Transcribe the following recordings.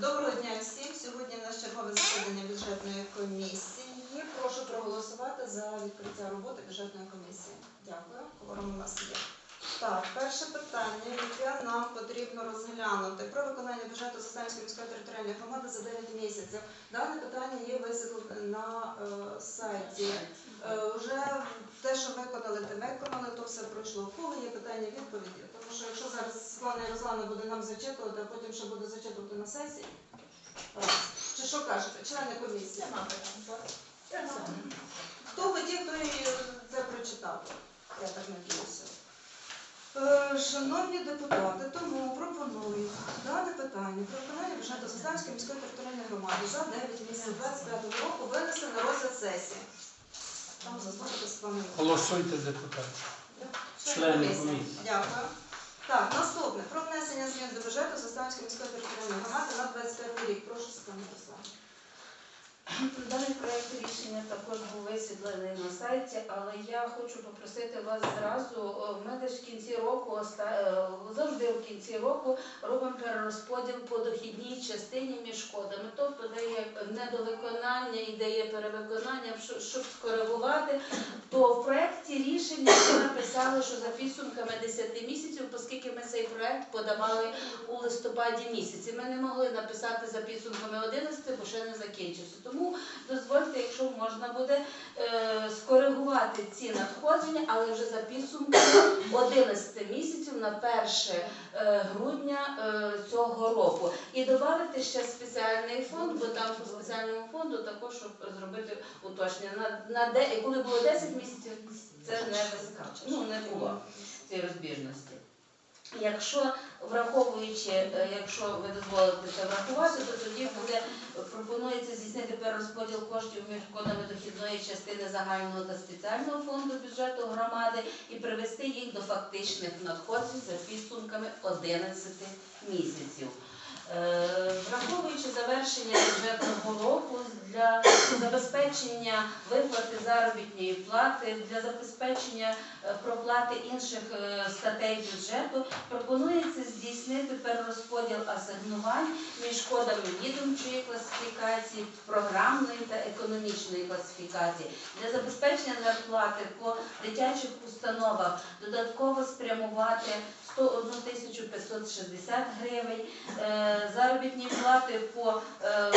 Доброго дня всім. Сьогодні в нас чергове засідання бюджетної комісії. Прошу проголосувати за відкриття роботи бюджетної комісії. Дякую. Кворум у нас є. Так, перше питання, яке нам потрібно розглянути про виконання бюджету Заставської міської територіальної громади за 9 місяців. Дане питання є на е, сайті. Е, вже те, що виконали, те виконали, то все пройшло. У кого є питання відповіді? Тому що якщо зараз Світлана Ярославна буде нам зачитувати, а потім ще буде зачитувати на сесії. Чи що кажете, члени комісії? Хто хотів, той це прочитав. Я так надіюся. Е, Шановні депутати, тому пропоную дане питання про виконання бюджету Заставської міської територіальної громади за 9 місяців 25 року винести на розгляд сесії. Там зазначити Світлана Ярославна. Голосуйте, депутати. Члени комісії. Дякую. Так, наступне. Про внесення змін до бюджету Заставської міської територіальної громади на 25 рік. Прошу, Світлана Ярославна. Даний проект рішення також був висвітлений на сайті, але я хочу попросити вас зразу. Ми десь в кінці року е, завжди в кінці року робимо перерозподіл по дохідній частині між шкодами. Тобто, де є недовиконання і де є перевиконання, щоб скоригувати. То в проекті рішення ми написали, що за підсумками 10 місяців, оскільки ми цей проект подавали у листопаді місяці. Ми не могли написати за підсумками 11, бо ще не закінчився. Дозвольте, якщо можна буде е, скоригувати ці надходження, але вже за підсумками 11 місяців на 1 е, грудня е, цього року. І додати ще спеціальний фонд, бо там по спеціальному фонду також щоб зробити уточнення. На де, коли було 10 місяців, це не вискаче. Ну не було цієї розбіжності. Якщо враховуючи, е, якщо ви дозволите це врахувати, то тоді буде пропонується здійснити перерозподіл коштів між кодами дохідної частини загального та спеціального фонду бюджету громади і привести їх до фактичних надходжень за підсумками 11 місяців. Е, Враховуючи завершення бюджетного року для забезпечення виплати заробітної плати, для забезпечення е, проплати інших е, статей бюджету, пропонується здійснити перерозподіл асигнувань між кодами відомчої класифікації, програмної та економічної класифікації. Для забезпечення зарплати по дитячих установах додатково спрямувати 101 тисячу 560 гривень, е, заробітні плати по е,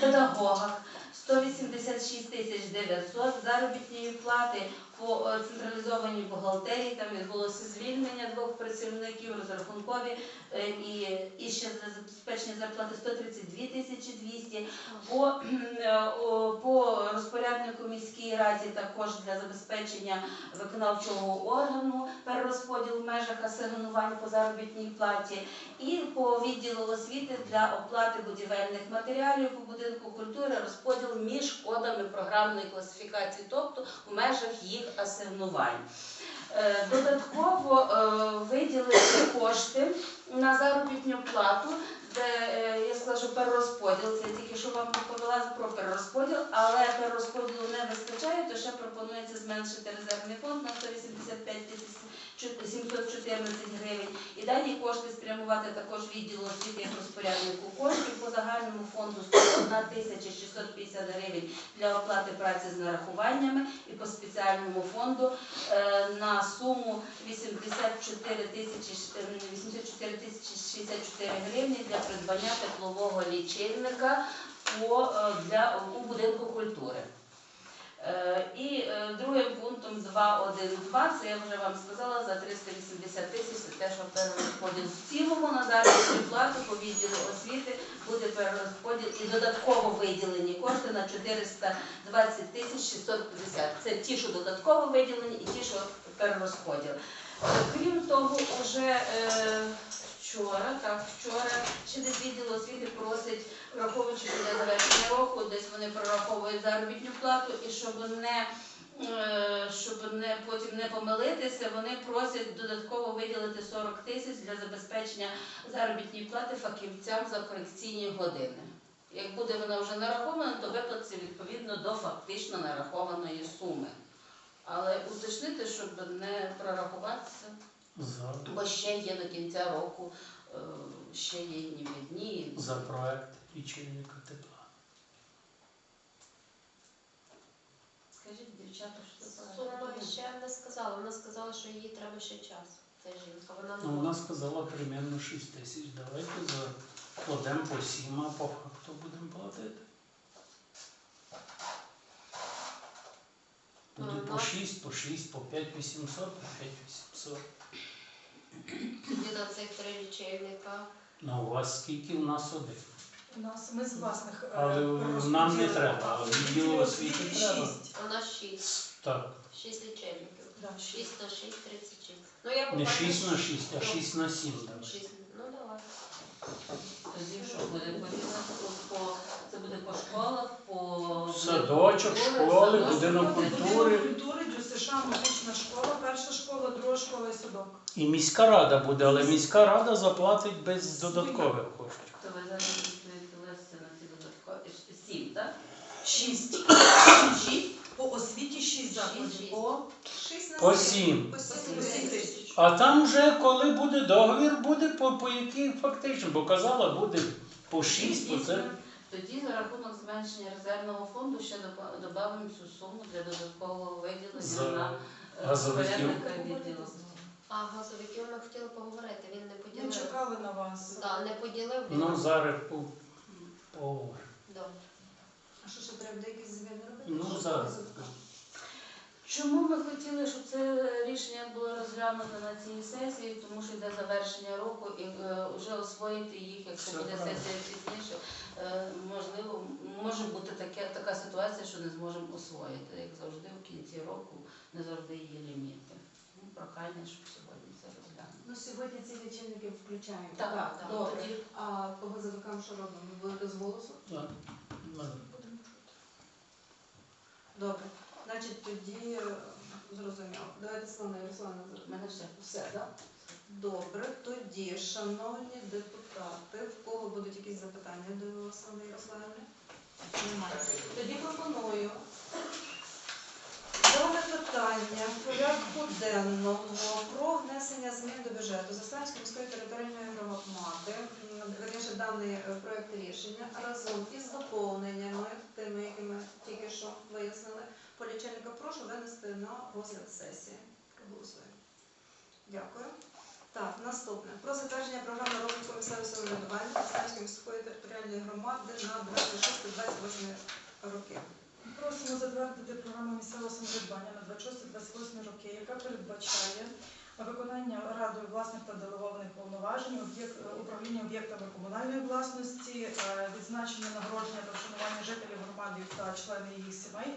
педагогах 186 тисяч 900, заробітні плати по е, централізованій бухгалтерії, там відбулося звільнення двох працівників, розрахункові е, і, і ще за забезпечення зарплати 132 тисячі 200. По, е, по розпоряднику міській раді також для забезпечення виконавчого органу перерозподіл в межах асигнувань по заробітній платі і по відділу освіти для оплати будівельних матеріалів по будинку культури розподіл між кодами програмної класифікації, тобто в межах їх асигнувань. Е, Додатково е, виділити кошти на заробітну плату, де е, я скажу перерозподіл. Це тільки що вам доповіла про перерозподіл, але перерозподілу не вистачає, то ще пропонується зменшити резервний фонд на 185 тисяч 714 гривень. І дані кошти спрямувати також відділу освіти як розпоряднику коштів по загальному фонду 101 тисяча 650 гривень для оплати праці з нарахуваннями і по спеціальному фонду е, на суму 84 тисячі ш- е, 84 тисячі 64 гривні для придбання теплового лічильника е, у будинку культури. Е, І е, другим пунктом 2.1.2, це я вже вам сказала, за 380 тисяч, це те, що перерозподіл в цілому на заробітну плату по відділу освіти буде перерозподіл і додатково виділені кошти на 420 тисяч 650. Це ті, що додатково виділені, і ті, що перерозподіл. Крім того, вже вчора, так, вчора ще десь відділ освіти просить враховуючи для завершення року, десь вони прораховують заробітну плату, і щоб не е, щоб не потім не помилитися, вони просять додатково виділити 40 тисяч для забезпечення заробітної плати фахівцям за корекційні години. Як буде вона вже нарахована, то виплатиться відповідно до фактично нарахованої суми. Але уточнити, щоб не прорахуватися, За. бо ще є до кінця року е, ще є дні. За проект лічильника тепла. Скажіть, дівчата, що це Сума ще не сказала. Вона сказала, що їй треба ще час. Ця жінка. Вона Ну, вона сказала примерно 6 тисяч. Давайте закладемо по 7, а по факту будемо платити. Буде Ну, по нас- 6, по 6, по 5 800, по 5 800. Тоді на цих три лічильника. Ну, у вас скільки, у нас один. У нас ми з власних е, Але нам не треба, але відділу освіти Шість. треба. У нас шість. Так, Шість лічильників. Да, шість. Шість на шість, тридцять шість. Ну я не 6 на 6, а 6 на 7. Шість. Ну давай. Тоді що буде поділено по це буде по школах, по Садочок, школи, будинок культури. культури, ДЮСШ, музична школа, перша школа, друга школа і садок. І міська рада буде, але міська рада заплатить без додаткових коштів. То ви зараз відповілися на ці додаткові сім, так? Шість. Шість? По освіті шість закладів. По Шість По сім. По сім тисяч. А там вже коли буде договір, буде по, по якій фактично, бо казала, буде по 6, по це. Тоді за рахунок зменшення резервного фонду ще додамо цю суму для додаткового За виділення на е, газовиків. порядника відділу. А газовиків ми хотіли поговорити. Він не Ми поділив. чекали на вас. Да, не поділив. він. Ну, зараз по, по Добре. А що ще треба деякі зміни робити? Ну, Що зараз. Чому ми хотіли, щоб це рішення було розглянуто на цій сесії, тому що йде завершення року і е, вже освоїти їх, якщо Все буде правильно. сесія пізніше, е, можливо, може бути таке, така ситуація, що не зможемо освоїти, як завжди в кінці року, не завжди є ліміти. Ну, прохання, щоб сьогодні це розглянули. Ну, сьогодні ці лічильники включаємо. Так, так, добре. тоді А по газовикам що робимо? Ви будете з голосу? Так. Добре. Значить, тоді е, зрозуміло. Давайте Слава Ярославна. в мене все. Все, так? Добре, тоді, шановні депутати, в кого будуть якісь запитання до Слави Ярославівни? Немає. Тоді пропоную дане питання порядку денного про внесення змін до бюджету Заставської міської територіальної громади, верніше даний е, проект рішення разом із доповненнями, тими, які ми тільки що вияснили, по лічильника прошу винести на розгляд сесії. Голосуємо. Дякую. Так, наступне. Про затвердження програми розвитку місцевого самоврядування Заставської міської територіальної громади на 26-28 роки. Просимо затвердити програму місцевого самоврядування на 26-28 роки, яка передбачає виконання радою власних та делегованих повноважень, е, управління об'єктами комунальної власності, е, відзначення нагородження та вшанування жителів громади та членів їх сімей,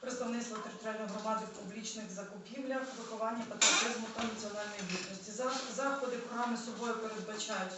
представництво територіальної громади в публічних закупівлях, виховання патріотизму та національної гідності. Заходи програми собою передбачають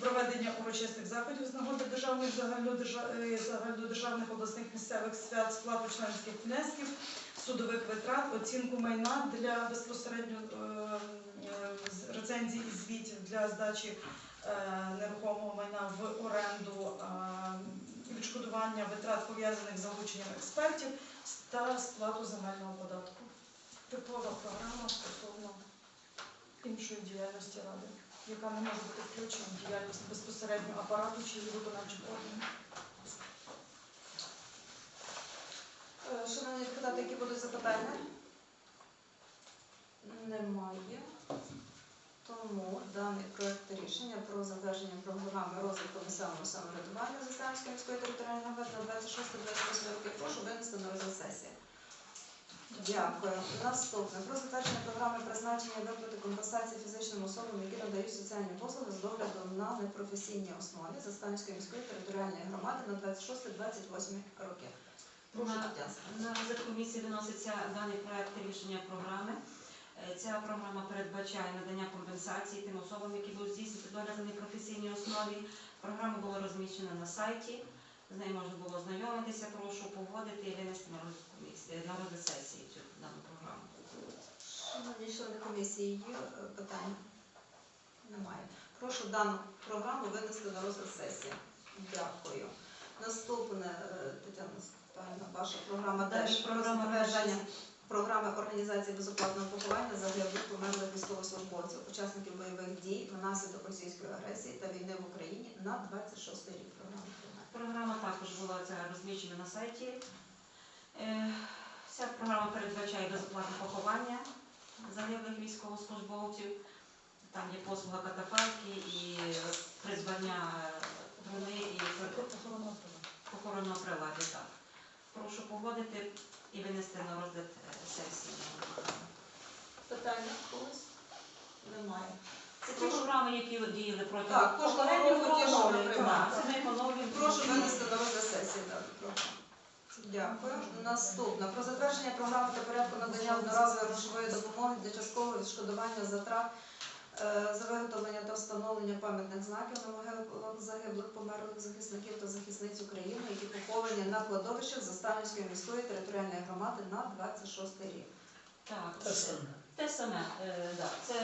проведення урочистих заходів з нагоди державних е, загальнодержавних обласних місцевих свят, сплату членських внесків, судових витрат, оцінку майна для безпосередньо е, е, рецензій і звітів для здачі нерухомого майна в оренду, відшкодування витрат пов'язаних з залученням експертів та сплату земельного податку. Типова програма стосовно іншої діяльності ради яка не може бути включена в діяльність безпосередньо апарату чи виконавчих органів. Е, Шановні депутати, які будуть запитання? Немає. Тому даний проект рішення про затвердження програми розвитку місцевого самоврядування Заставської міської територіальної громади на 26-28 роки прошу винести на розгляд сесії. Дякую. Наступне. Про затвердження програми призначення виплати компенсації фізичним особам, які надають соціальні послуги з догляду на непрофесійній основі Заставської міської територіальної громади на 26-28 роки. Прошу На-. На комісії виноситься даний проект рішення програми. Е, Ця програма передбачає надання компенсації тим особам, які будуть здійснити догляд на непрофесійній основі. Програма була розміщена на сайті, з нею можна було ознайомитися. Прошу погодити і винести на розгляд сесії цю дану програму. Шановні члени комісії, є е, питання? Немає. Прошу дану програму винести на розгляд сесії. Дякую. Наступне, е, Тетяна Степанівна, ваша програма теж про програма затвердження програми організації безоплатного поховання загиблих померлих військовослужбовців, учасників бойових дій внаслідок російської агресії та війни в Україні на 26 рік. Програма. Програма також була ця розміщена на сайті. Е, Ця програма передбачає безоплатне поховання загиблих військовослужбовців. Там є послуга катафалки і придбання груни і похоронного приладдя. Так. Прошу погодити і винести на розгляд сесії. Питання когось? Немає. Це ті програми, які діяли проти Так, кожного року ті, що ми приймаємо. Це ми економимо. Прошу винести на розгляд сесії дану програму. Дякую. Наступне. Про затвердження програми та порядку надання одноразової грошової допомоги для часткового відшкодування затрат за виготовлення та встановлення пам'ятних знаків на могилах загиблих померлих захисників та захисниць України, які поховані на кладовищах Заставницької міської територіальної громади на 26 рік. Так, Те саме. Те саме, е, да. це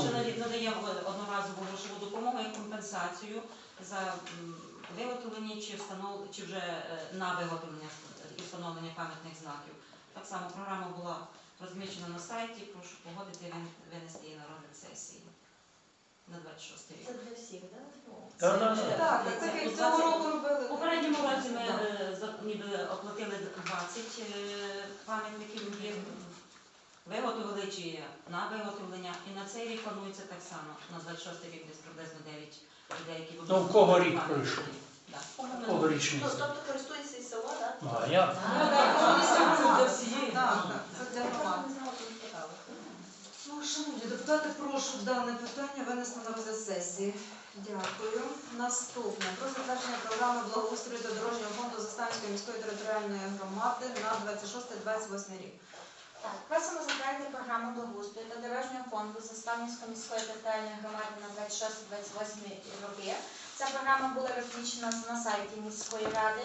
ще надаємо одноразову грошову допомогу як компенсацію за м, виготовлення чи встанов... чи вже е, на виготовлення і встановлення пам'ятних знаків. Так само програма була розміщена на сайті. Прошу погодити і вин- винести її на розгляд сесії на 26 рік. Це для всіх, так? Так, так, Це- Так, так у як цього року робили. У попередньому році ми Так. е, за- ніби оплатили 20 е, пам'ятників, виготовили чи на виготовлення. І на цей рік планується так само. На 26 рік десь приблизно 9 людей, які будуть. Ну, в кого рік пам'ятники. пройшов? Да. Кого річниця? Ну, тобто користується і село, так? Ну, а як? Ну, так, для Так, всієї. Так, так, це для питала. Ну, шановні депутати, прошу дане питання винести на розгляд сесії. Дякую. Наступне про затвердження програми благоустрою та дорожнього фонду Заставської міської територіальної громади на 26-28 рік. Так, просимо затвердити програму благоустрою та дорожнього фонду Заставницької міської територіальної громади на 26-28 роки. Ця програма була розміщена на сайті міської ради.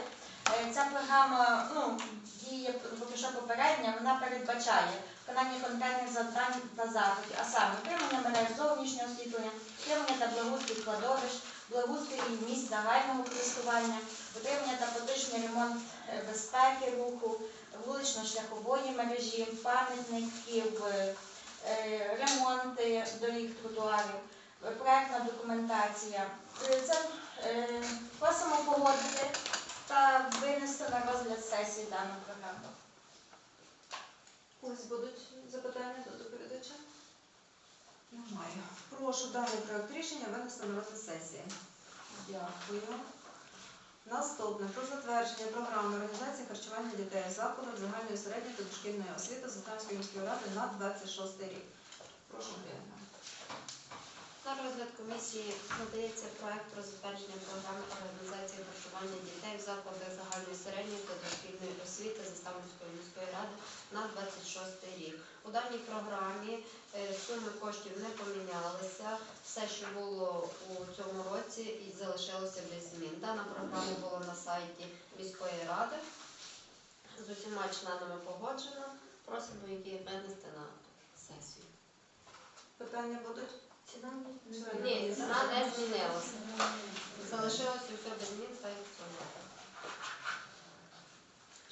Е, Ця програма ну, діє поки що попередня, вона передбачає виконання конкретних завдань та заходів, а саме утримання мереж зовнішнього освітлення, утримання та благоустрій кладовищ, благоустрій місць загального користування, утримання та поточний ремонт е, безпеки руху, вулично-шляхової мережі, пам'ятників, е, ремонти доріг, тротуарів, проектна документація. Це просимо погодити та винести на розгляд сесії дану програму. Ось будуть запитання до доповідача. Немає. Прошу даний проект рішення винести на розгляд сесії. Дякую. Наступне про затвердження програми організації харчування дітей в закладах загальної середньої та дошкільної освіти Заставської міської ради на 26 рік. Прошу Мар'яна. На розгляд комісії надається проект про затвердження програми організації харчування дітей в закладах загальної середньої та дошкільної освіти Заставницької міської ради на 26 рік. У даній програмі е, суми коштів не помінялися. Все, що було у цьому році, і залишилося без змін. Дана програма була на сайті міської ради. З усіма членами погоджена. Просимо її винести на сесію. Питання будуть? Ні, ціна не змінилася. Залишилося все без змін, так як в.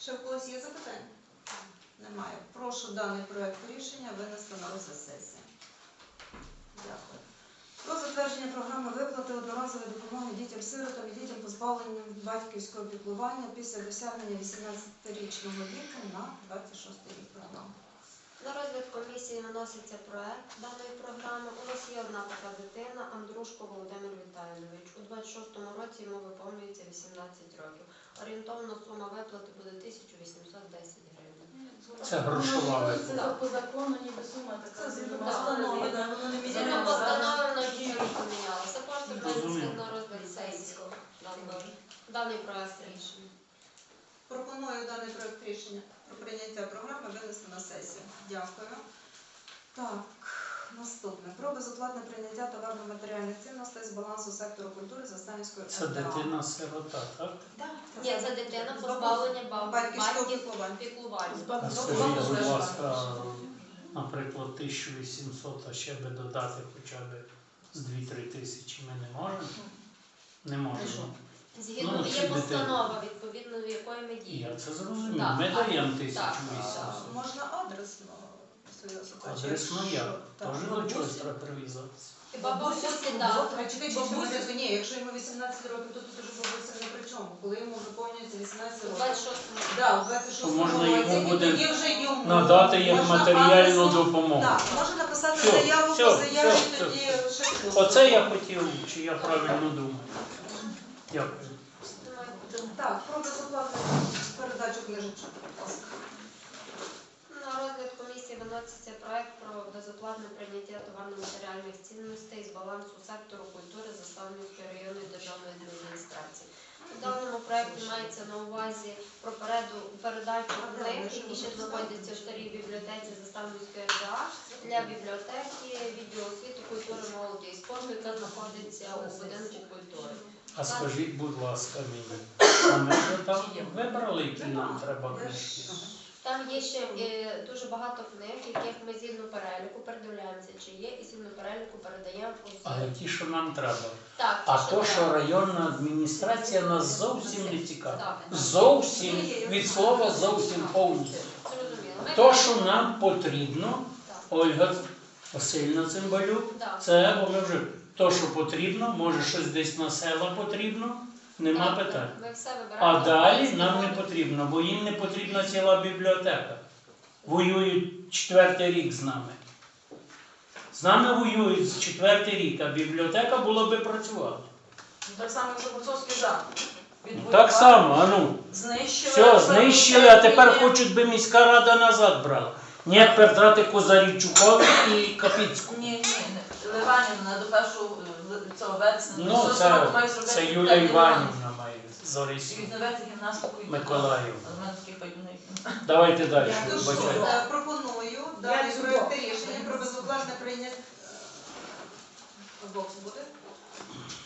Ще в когось є запитання? Немає. Прошу даний проект рішення винести на розгляд сесії. Дякую. Про затвердження програми виплати одноразової допомоги дітям-сиротам і дітям позбавленим батьківського піклування після досягнення 18-річного віку на 26 рік програми. На розгляд комісії виноситься проект даної програми. У нас є одна така дитина, Андрушко Володимир Віталійович. У 26-му році йому виповнюється 18 років. Орієнтовна сума виплати буде 1810 гривень. Це грошова виплата. по закону ніби сума така. Це згідно да, воно не Згідно міняється. постановлено нічого не помінялося. Просто винести на розгляд сесії даний- даний проект рішення. Пропоную даний проект рішення про прийняття програми винести на сесію. Дякую. Так, наступне. Про безоплатне прийняття товарно-матеріальних цінностей з балансу сектору культури Застанівської Це дитина-сирота, так? Ні, це дитина позбавлення баб- Батьківського батьків піклування. піклування. А скажіть, будь ласка, наприклад, 1800, а ще би додати хоча б з 2-3 тисячі ми не можемо? Не можемо. Згідно Ну, є чи постанова, відповідно до якої ми діємо. Я це зрозумів. Так, Ми так, даємо так, тисячу так. Можна адресно свою запитати. Адресно я. До чогось треба прив'язатися. Хіба бабусі, так. Чекай, бабуся, то ні, якщо йому 18 років, то тут уже бабуся не при чому. Коли йому виповнюється 18 У років. 26-му. Да, у 26 То можна році, йому і буде тоді вже йому Надати можна матеріальну адресно- допомогу. Так, можна написати заяву по заяві, тоді ще. Оце я хотів, чи я правильно думаю. Дякую. Так, про безоплатну передачу книжечок, будь ласка. На розгляд комісії виноситься проект про безоплатне прийняття товарно-матеріальних цінностей з балансу сектору культури Заставницької районної державної адміністрації. У даному проекті мається на увазі про передачу книг, які ще знаходяться в старій бібліотеці Заставницької РДА для бібліотеки, відділу освіти, культури, молоді і спорту, яка знаходиться у будинку культури. А скажіть, будь ласка, мені, а ми вже там вибрали, які нам треба книжки? Там є ще е, дуже багато книг, яких ми згідно переліку передивляємося, чи є, і згідно переліку передаємо ось. Але ті, що нам треба. Так, А то, що районна адміністрація нас зовсім не цікавить. Зовсім від слова зовсім повністю. зрозуміло. Ми То, що нам потрібно, Ольга Васильівна Цимбалюк, так. це воно вже то, що потрібно, може щось десь на села потрібно, нема Так, питань. Ми все А далі нам не потрібно, бо їм не потрібна ціла бібліотека. Воюють четвертий рік з нами. З нами воюють з четвертий рік, а бібліотека було би працювати. Так само, як Заборцовський замок. Так само, а ну. Знищили. Все, знищили, а тепер хочуть би міська рада назад брала. Ні, тепер дати Козарівчукові і Капіцьку. Ні, ні, не. Ливанівна до першого е, цього вересня. Ну, це, має зробити це Юлія Іванівна має ремонт. Зорисі. Відновити гімнастику і Миколаївна. Але в мене такий пайдуник. Давайте далі. Що, вибачайте. е, пропоную далі проєкти рішення про безоплатне прийняття. Бокс буде?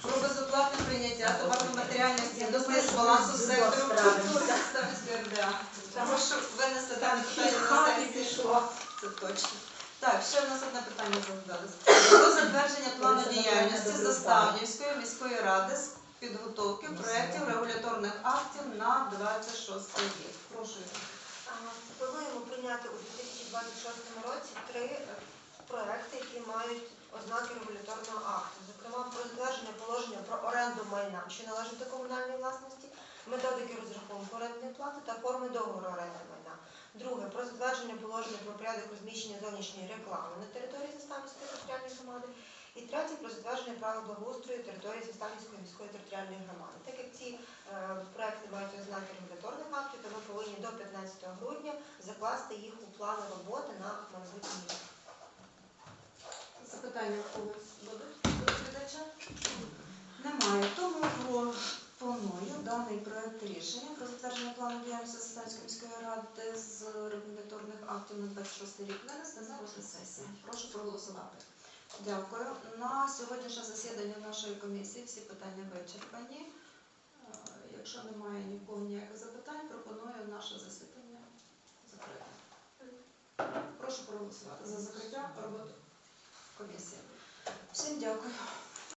Про безоплатне прийняття товарно-матеріальних цінностей з балансу сектору культури Ставицької РДА. Прошу винести дане питання на сесію. Це точно. Так, ще в нас одне питання задалось. Про затвердження плану діяльності Заставнівської міської ради з підготовки проєктів регуляторних актів на 26 рік. Прошу. Плануємо прийняти у 2026 році три е, проекти, які мають ознаки регуляторного акту. Зокрема, про затвердження положення про оренду майна, що належить до комунальної власності, методики розрахунку орендної плати та форми договору оренди майна. Друге про затвердження положення про порядок розміщення зовнішньої реклами на території Заставницької територіальної громади. І третє про затвердження правил благоустрою території Заставницької міської територіальної громади. Так як ці е, проекти мають ознаки регуляторних актів, то ми повинні до 15 грудня закласти їх у плани роботи на майбутній. Запитання у будуть доповідача? Немає. Тому пропоную даний проект рішення про затвердження плану діяльності Сосанської міської ради з регуляторних актів на 26 рік винести на сесії. Прошу проголосувати. Дякую. На сьогоднішнє засідання нашої комісії всі питання вичерпані. Е, Якщо немає нікого ніяких запитань, пропоную наше засідання закрити. Прошу проголосувати за закриття роботи комісії. Всім дякую.